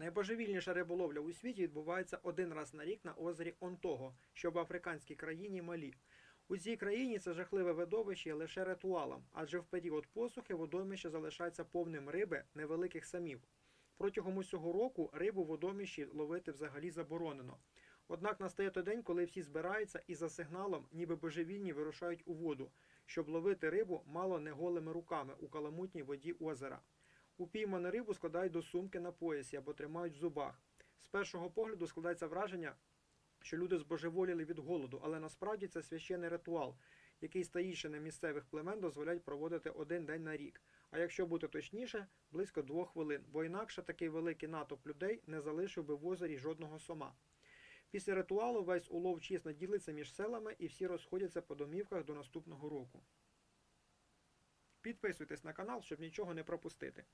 Найбожевільніша риболовля у світі відбувається один раз на рік на озері Онтого, що в африканській країні Малі. У цій країні це жахливе видовище є лише ритуалом, адже в період посухи водоймище залишається повним риби невеликих самів. Протягом усього року рибу в водоміщі ловити взагалі заборонено. Однак настає той день, коли всі збираються і за сигналом, ніби божевільні, вирушають у воду, щоб ловити рибу мало не голими руками у каламутній воді озера. Упійману рибу складають до сумки на поясі або тримають в зубах. З першого погляду складається враження, що люди збожеволіли від голоду, але насправді це священний ритуал, який старійшини місцевих племен дозволяють проводити один день на рік. А якщо бути точніше, близько двох хвилин, бо інакше такий великий натовп людей не залишив би в озері жодного сома. Після ритуалу весь улов чесно ділиться між селами і всі розходяться по домівках до наступного року. Підписуйтесь на канал, щоб нічого не пропустити.